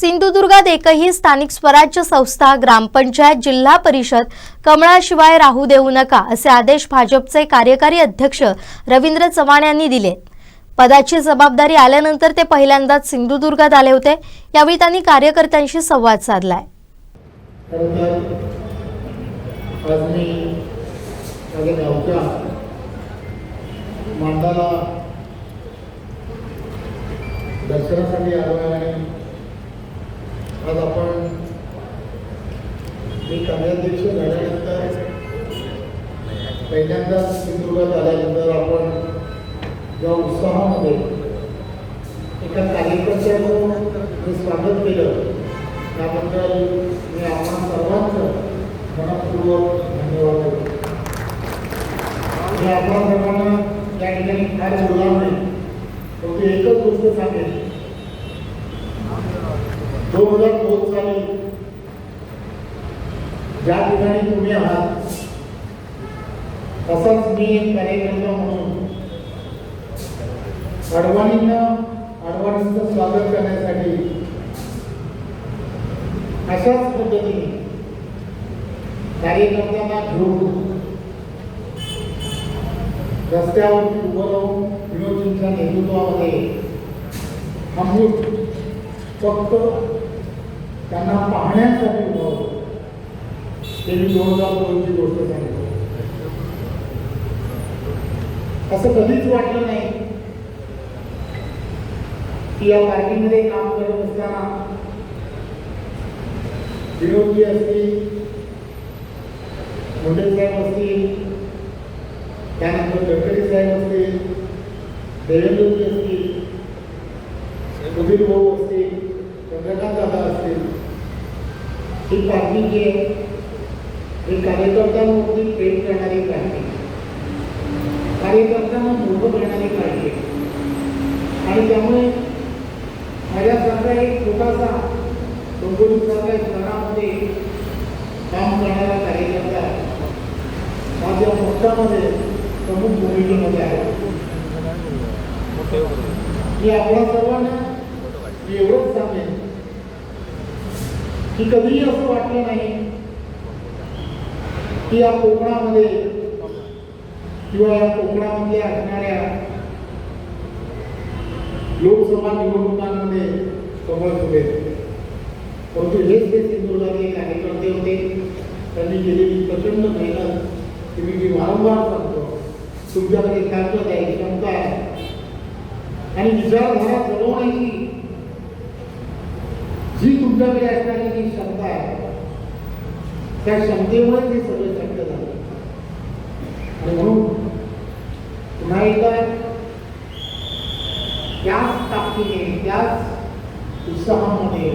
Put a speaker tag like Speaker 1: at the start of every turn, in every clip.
Speaker 1: सिंधुदुर्गात एकही स्थानिक स्वराज्य संस्था ग्रामपंचायत जिल्हा परिषद कमळाशिवाय राहू देऊ नका असे आदेश भाजपचे कार्यकारी अध्यक्ष रवींद्र चव्हाण यांनी दिले. पदाची जबाबदारी आल्यानंतर ते पहिल्यांदाच सिंधुदुर्गात आले होते. यावेळी त्यांनी कार्यकर्त्यांशी संवाद साधलाय.
Speaker 2: दर्शनासाठी आलो आहे आणि आज आपण मी कार्याध्यक्ष झाल्यानंतर पहिल्यांदा सिंधुदुर्गात आल्यानंतर आपण ज्या उत्साहामध्ये एका कार्यकर्त्याचं मी स्वागत केलं त्याबद्दल मी आपण सर्वांचं मनपूर्वक धन्यवाद देतो. मी आपण सर्वांना त्या ठिकाणी फार बोलणार नाही फक्त एकच गोष्ट सांगेल ज्या ठिकाणी तुम्ही आहात तसंच मी एक कार्यकर्ता म्हणून अडवाणींना अडवाणींचं स्वागत करण्यासाठी अशाच पद्धतीने कार्यकर्त्यांना घेऊन रस्त्यावरती उभं राहून विनोदजींच्या नेतृत्वामध्ये थांबून फक्त त्यांना पाहण्यासाठी उभं सांगितली असं कधीच वाटलं नाही? की या पार्टीमध्ये काम करत असताना विनोदजी असतील मुंडे साहेब असतील त्यानंतर गडकरी साहेब असतील देवेंद्रजी असतील सुधीर भाऊ असतील चंद्रकांत दादा असतील ही पार्टी जी आहे ही कार्यकर्त्यांवरती प्रेम करणारी पार्टी कार्यकर्त्यांना मोठं करणारी पार्टी आणि त्यामुळे माझ्यासारखा एक छोटासा डोंबिवलीसारख्या शहरामध्ये काम करणारा कार्यकर्ता माझ्या पक्षामध्ये प्रमुख भूमिकेमध्ये आहे. मी आपल्या सर्वांना एवढंच सांगेन की कधीही असं वाटलं नाही की या कोकणामध्ये किंवा या कोकणामध्ये असणाऱ्या लोकसभा निवडणुकांमध्ये कमळ फुले परंतु हेच ते सिंधुदुर्गातले कार्यकर्ते होते. त्यांनी केलेली प्रचंड मेहनत. ती मी जी वारंवार सांगतो तुमच्याकडे ताकद आहे क्षमता आहे. आणि विचारधारा जगवण्याची जी तुमच्याकडे असणारी जी क्षमता आहे त्या क्षमतेमुळे ते सगळं शक्य झालं. आणि म्हणून पुन्हा एकदा त्याच ताकदीने त्याच उत्साहामध्ये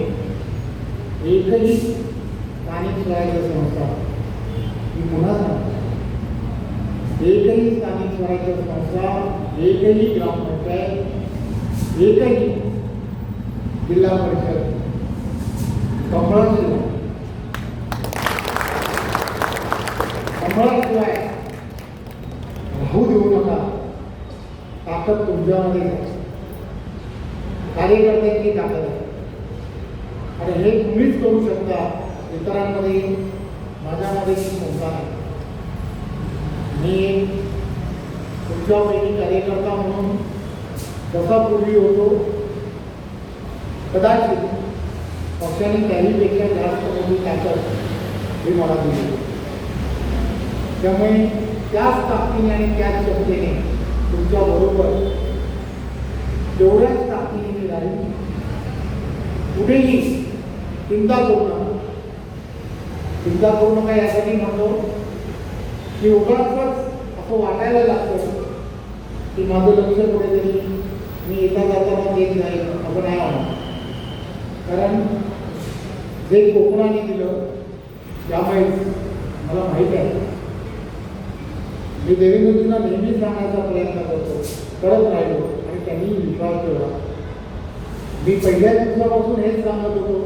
Speaker 2: एकही स्थानिक स्वराज्य संस्था मी पुन्हा सांगतो. एकही स्थानिक स्वराज्य संस्था एकही ग्रामपंचायत एकही जिल्हा परिषद कमळाशिवाय राहू देऊ नका ताकद तुमच्यामध्ये आहे. कार्यकर्त्यांची ताकद आहे आणि हे तुम्हीच करू शकता इतरांमध्ये माझ्यामध्ये ही क्षमता आहे मी तुमच्यापैकी कार्यकर्ता म्हणून जसा पूर्वी होतो कदाचित पक्षाने त्याहीपेक्षा जास्त मोठी ताकद ही मला दिली त्यामुळे त्याच ताकदीने आणि त्याच क्षमतेने तुमच्या बरोबर तेवढ्याच ताकदीने मी राहील कुठेही चिंता करू. नका चिंता करू नका यासाठी म्हणतो की उगाच असं वाटायला लागतं की माझं लक्ष कुठेतरी मी येता जाताना देत नाही असं नाही वाटत. कारण जे कोकणाने दिलं त्यामुळे मला माहीत आहे. मी देवेंद्रजींना नेहमी सांगण्याचा प्रयत्न करतो. करत राहिलो आणि त्यांनी विश्वास ठेवला. मी पहिल्या दिवसापासून हेच सांगत होतो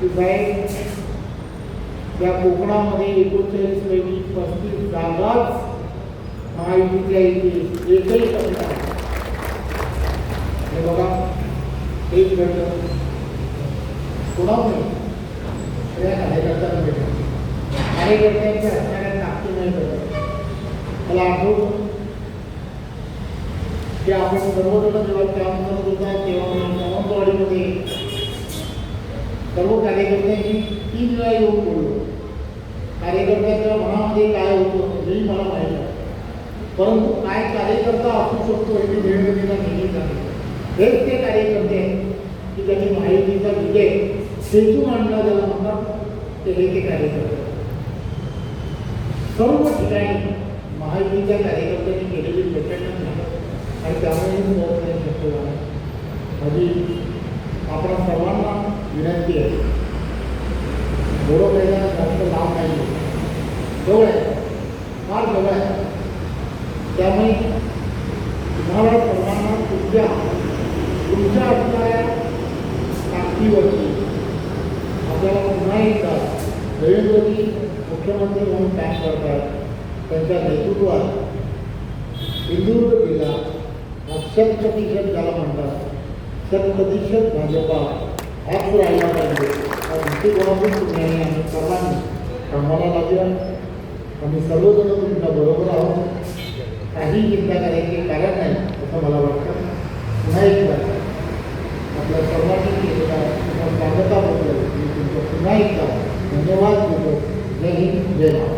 Speaker 2: की साहेब या कोकणामध्ये एकोणचाळीस पैकी पस्तीस जागाच महायुतीच्या इथे एकही कमी हे बघा एक घडलं. कोणावर नाही कार्यकर्त्यांना भेटलं कार्यकर्त्यांच्या हत्यारात नागपूर नाही करत. मला आठवतं की आपण सर्वजण जेव्हा काम करत होता तेव्हा सावंतवाडीमध्ये सर्व कार्यकर्त्यांनी तीन वेळा येऊन बोललो. कार्यकर्त्यांच्या मनामध्ये काय होतं हेही मला माहीत आहे परंतु काय कार्यकर्ता असू शकतो हे मी नेहमीच आहे हेच ते कार्यकर्ते की त्यांनी माहितीचा विजय सेतू आणला ज्याला म्हणतात ते हे ते कार्यकर्ते. सर्व ठिकाणी महायुतीच्या कार्यकर्त्यांनी केलेली प्रचंड आणि त्यामुळे झालं माझी सर्वांना विनंती आहे थोडं पहिला जास्त लांब नाही? जवळ आहे फार जवळ आहे त्यामुळे तुम्हाला सर्वांना तुमच्या तुमच्या असणाऱ्या ताकदीवरती आपल्याला पुन्हा एकदा मुख्यमंत्री म्हणून काम करतात त्यांच्या नेतृत्वात सिंधुदुर्ग जिल्हा हा शत प्रतिशत ज्याला म्हणतात शत प्रतिशत भाजपा हाच राहिला पाहिजे. हा दृष्टिकोनातून तुम्ही आणि आम्ही सर्वांनी कामाला लागूया आम्ही सर्वजण तुमच्या बरोबर आहोत. काही चिंता करायची कारण नाही असं मला वाटतं. पुन्हा एकदा आपल्या सर्वांनी केलेल्या तुमच्या स्वागताबद्दल मी तुमचं पुन्हा एकदा धन्यवाद देतो. जय हिंद जय महाराष्ट्र